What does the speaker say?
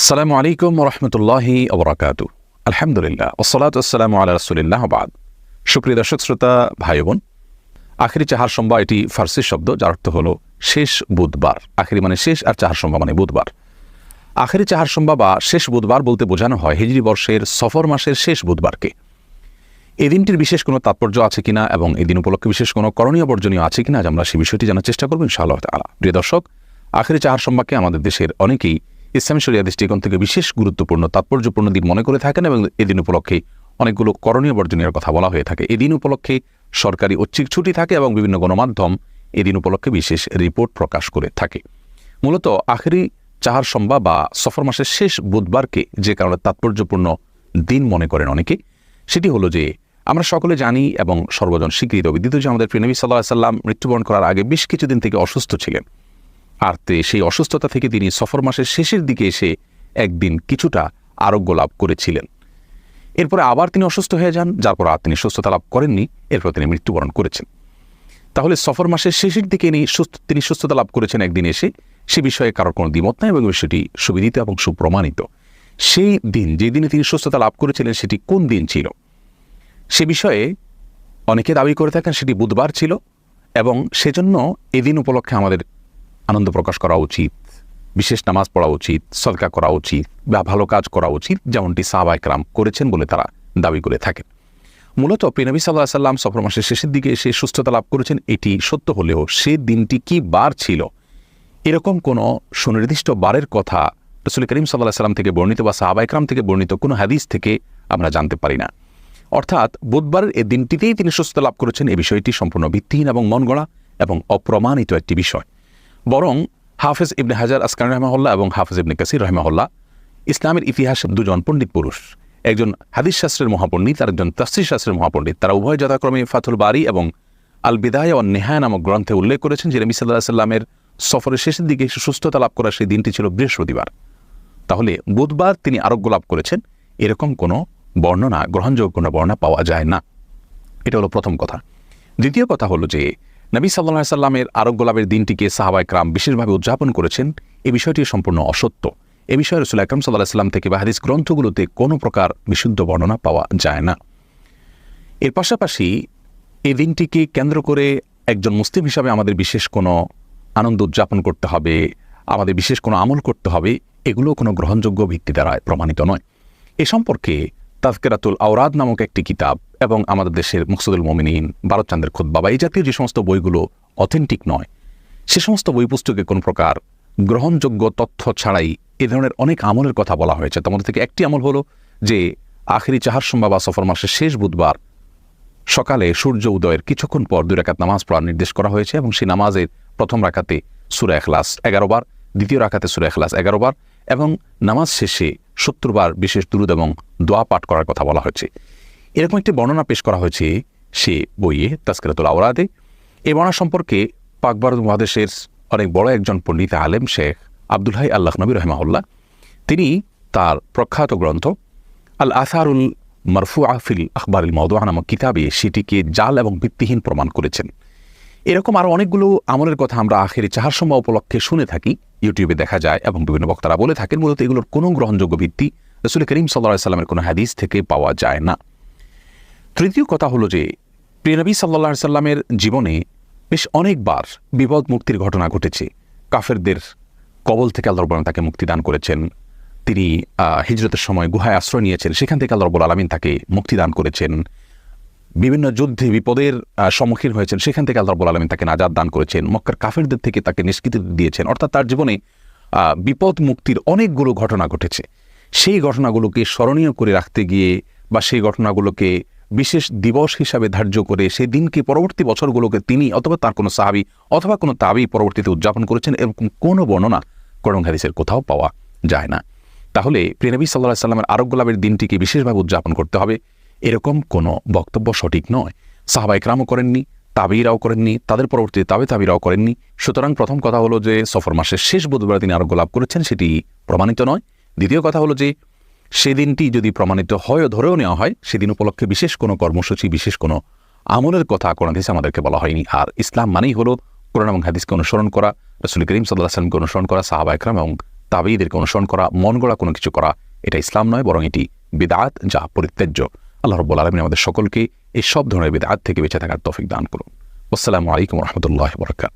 আসসালামু আলাইকুম রহমতুল্লাহি আবরাকাত আলহামদুলিল্লাহ ওসলাত আসসালামু আল্লাহ রসুলিল্লাহ বাদ। সুপ্রিয় দর্শক, শ্রোতা, ভাই বোন, আখেরি চাহার সম্বা এটি ফার্সি শব্দ, যার অর্থ হল শেষ বুধবার। আখেরি মানে শেষ আর চাহার সম্বা মানে বুধবার। আখেরি চাহার সম্বা বা শেষ বুধবার বলতে বোঝানো হয় হিজরি বর্ষের সফর মাসের শেষ বুধবারকে। এই দিনটির বিশেষ কোনো তাৎপর্য আছে কিনা এবং এই দিন উপলক্ষে বিশেষ কোনো করণীয় বর্জনীয় আছে কিনা আমরা সেই বিষয়টি জানার চেষ্টা করব ইনশাআল্লাহ তালা প্রিয় দর্শক, আখেরি চাহার সম্বাকে আমাদের দেশের অনেকেই ইসলামী শরিয়া দৃষ্টিকোণ থেকে বিশেষ গুরুত্বপূর্ণ, তাৎপর্যপূর্ণ দিন মনে করে থাকেন এবং এদিন উপলক্ষে অনেকগুলো করণীয় বর্জনীয় কথা বলা হয়ে থাকে। এদিন উপলক্ষে সরকারি ঐচ্ছিক ছুটি থাকে এবং বিভিন্ন গণমাধ্যম এদিন উপলক্ষে বিশেষ রিপোর্ট প্রকাশ করে থাকে। মূলত আখেরি চাহার সম্বা বা সফর মাসের শেষ বুধবারকে যে কারণে তাৎপর্যপূর্ণ দিন মনে করেন অনেকে, সেটি হলো যে আমরা সকলে জানি এবং সর্বজন স্বীকৃত বিদ্যুৎ যে আমাদের প্রিনবী সাল্লাহ সাল্লাম মৃত্যুবরণ করার আগে বেশ কিছুদিন থেকে অসুস্থ ছিলেন। আর তে সেই অসুস্থতা থেকে তিনি সফর মাসের শেষের দিকে এসে একদিন কিছুটা আরোগ্য লাভ করেছিলেন। এরপরে আবার তিনি অসুস্থ হয়ে যান, যার পর আর তিনি সুস্থতা লাভ করেননি, এরপর তিনি মৃত্যুবরণ করেছেন। তাহলে সফর মাসের শেষের দিকে সুস্থ, তিনি সুস্থতা লাভ করেছেন একদিন এসে, সে বিষয়ে কারোর কোনো দ্বিমত নাই এবং বিষয়টি সুবিদিত এবং সুপ্রমাণিত। সেই দিন যে দিনে তিনি সুস্থতা লাভ করেছিলেন, সেটি কোন দিন ছিল? সে বিষয়ে অনেকে দাবি করে থাকেন সেটি বুধবার ছিল এবং সেজন্য এদিন উপলক্ষে আমাদের আনন্দ প্রকাশ করা উচিত, বিশেষ নামাজ পড়া উচিত, সদকা করা উচিত বা ভালো কাজ করা উচিত, যেমনটি সাহবাইকরাম করেছেন বলে তারা দাবি করে থাকেন। মূলত পিনবী সাল্লাহ সাল্লাম সফর মাসের শেষের দিকে এসে সুস্থতা লাভ করেছেন, এটি সত্য হলেও সে দিনটি কি বার ছিল? এরকম কোনো সুনির্দিষ্ট বারের কথা রসুল করিম সাল্লাহ সাল্লাম থেকে বর্ণিত বা সাহাবাইকরাম থেকে বর্ণিত কোনো হাদিস থেকে আমরা জানতে পারি না। অর্থাৎ বুধবারের এ দিনটিতেই তিনি সুস্থতা লাভ করেছেন, এ বিষয়টি সম্পূর্ণ ভিত্তিহীন এবং মন গড়া এবং অপ্রমাণিত একটি বিষয়। বরং হাফেজ ইবনে হাজার আসকান রহমাহুল্লাহ এবং হাফেজ ইবনে কাসির রহমাহুল্লাহ ইসলামের ইতিহাসে দুজন পণ্ডিত পুরুষ। একজন হাদিস শাস্ত্রের মহাপণ্ডিত আর একজন তফসির শাস্ত্রের মহাপণ্ডিত। তারা উভয় যথাক্রমে ফাতুল বাড়ি এবং আল বিদায় ও নেহায় নামক গ্রন্থে উল্লেখ করেছেন যে নবী সাল্লাহ সাল্লামের সফরের শেষের দিকে সুস্থতা লাভ করার সেই দিনটি ছিল বৃহস্পতিবার। তাহলে বুধবার তিনি আরোগ্য লাভ করেছেন, এরকম কোনো বর্ণনা, গ্রহণযোগ্য কোনো বর্ণনা পাওয়া যায় না। এটা হলো প্রথম কথা। দ্বিতীয় কথা হলো যে নবী সাল্লাহ সাল্লামের আরোগ্য লাভের দিনটিকে সাহাবায় ক্রাম বিশেষভাবে উদযাপন করেছেন। এ বিষয়টি সম্পূর্ণ অসত্য। এ বিষয়ে রসুল আকরম সাল্লাহ সাল্লাম থেকে বা হাদিস গ্রন্থগুলোতে কোনো প্রকার বিশুদ্ধ বর্ণনা পাওয়া যায় না। এর পাশাপাশি এই দিনটিকে কেন্দ্র করে একজন মুসলিম হিসাবে আমাদের বিশেষ কোনো আনন্দ উদযাপন করতে হবে, আমাদের বিশেষ কোনো আমল করতে হবে এগুলো কোনো গ্রহণযোগ্য ভিত্তি দ্বারা প্রমাণিত নয়। এ সম্পর্কে তাজকেরাতুল আওরাদ নামক একটি কিতাব এবং আমাদের দেশের মুকসুদুল মোমিনিন ভারতচান্দের খোদ বাবা, এই জাতীয় যে সমস্ত বইগুলো অথেন্টিক নয়, সে সমস্ত বই পুস্তকে কোন প্রকার গ্রহণযোগ্য তথ্য ছাড়াই এ ধরনের অনেক আমলের কথা বলা হয়েছে। তোমাদের থেকে একটি আমল হলো যে, আখেরি চাহার সম্ভব বা সফর মাসের শেষ বুধবার সকালে সূর্য উদয়ের কিছুক্ষণ পর দুই রাকাত নামাজ পড়ার নির্দেশ করা হয়েছে এবং সেই নামাজের প্রথম রাখাতে সুরা এখলাস এগারো বার, দ্বিতীয় রাখাতে সুরা এখলাস এগারো বার এবং নামাজ শেষে সত্তর বার বিশেষ দুরুদ এবং দোয়া পাঠ করার কথা বলা হয়েছে। এরকম একটি বর্ণনা পেশ করা হয়েছে সে বইয়ে তাস্কেরাতুল আওরাদে। এই বর্ণনা সম্পর্কে পাকবরদ মহাদেশের অনেক বড় একজন পণ্ডিত আলেম শেখ আব্দুল হাই আল্লাহ নবী রহমাউল্লাহ তিনি তার প্রখ্যাত গ্রন্থ আল আসারুল মারফু আফিল আখবরুল মৌদুয়া নামক কিতাবে সেটিকে জাল এবং ভিত্তিহীন প্রমাণ করেছেন। এরকম আরও অনেকগুলো আমলের কথা আমরা আখেরি চাহার সময় উপলক্ষে শুনে থাকি, ইউটিউবে দেখা যায় এবং বিভিন্ন বক্তারা বলে থাকেন, মূলত এগুলোর কোনো গ্রহণযোগ্য ভিত্তি রসুল করিম সাল্লা সাল্লামের কোনো হাদিস থেকে পাওয়া যায় না। তৃতীয় কথা হলো যে প্রিয়নবী সাল্লা সাল্লামের জীবনে বেশ অনেকবার বিপদ মুক্তির ঘটনা ঘটেছে। কাফেরদের কবল থেকে আল্লাহ তাকে মুক্তি দান করেছেন। তিনি হিজরতের সময় গুহায় আশ্রয় নিয়েছেন। সেখান থেকে আল্লাহ রব্বুল আলমিন তাকে মুক্তি দান করেছেন। বিভিন্ন যুদ্ধে বিপদের সম্মুখীন হয়েছেন। সেখান থেকে আল্লাহ রব্বুল আলমিন তাকে নাজাদ দান করেছেন। মক্কার কাফেরদের থেকে তাকে নিষ্কৃতি দিয়েছেন। অর্থাৎ তার জীবনে বিপদ মুক্তির অনেকগুলো ঘটনা ঘটেছে। সেই ঘটনাগুলোকে স্মরণীয় করে রাখতে গিয়ে বা সেই ঘটনাগুলোকে বিশেষ দিবস হিসাবে ধার্য করে সেই দিনকে পরবর্তী বছরগুলোকে তিনি অথবা তার কোনো সাহাবি অথবা কোনো তাবি পরবর্তীতে উদযাপন করেছেন এরকম কোনো বর্ণনা করং হাদিসের কোথাও পাওয়া যায় না। তাহলে প্রিয়নবী সাল্লাহ সাল্লামের আরোগ্য লাভের দিনটিকে বিশেষভাবে উদযাপন করতে হবে। এরকম কোনো বক্তব্য সঠিক নয়। সাহাবা ইকরামও করেননি, তাবিরাও করেননি, তাদের পরবর্তীতে তাবে তাবিরাও করেননি। সুতরাং প্রথম কথা হলো যে, সফর মাসের শেষ বুধবার তিনি আরোগ্য লাভ করেছেন, সেটি প্রমাণিত নয়। দ্বিতীয় কথা হলো যে, সেদিনটি যদি প্রমাণিত হয় ধরেও নেওয়া হয়, সেদিন উপলক্ষে বিশেষ কোনো কর্মসূচি, বিশেষ কোনো আমলের কথা কোরআন হাদিসে আমাদেরকে বলা হয়নি। আর ইসলাম মানেই হলো কোরআন এবং হাদিসকে অনুসরণ করা, রসুল করিম সাল্লাহ আসলামকে অনুসরণ করা সাহাবা একরাম এবং তাবিদেরকে অনুসরণ করা, মন গড়া কোনো কিছু করা, এটা ইসলাম নয়, বরং এটি বিদাত যা পরিত্যাজ্য। আল্লাহ রব্বুল আলমিন আমাদের সকলকে এই সব ধরনের বিদাত থেকে বেঁচে থাকার তফিক দান করুন। আসসালামু আলাইকুম রহমতুল্লাহ বরকাত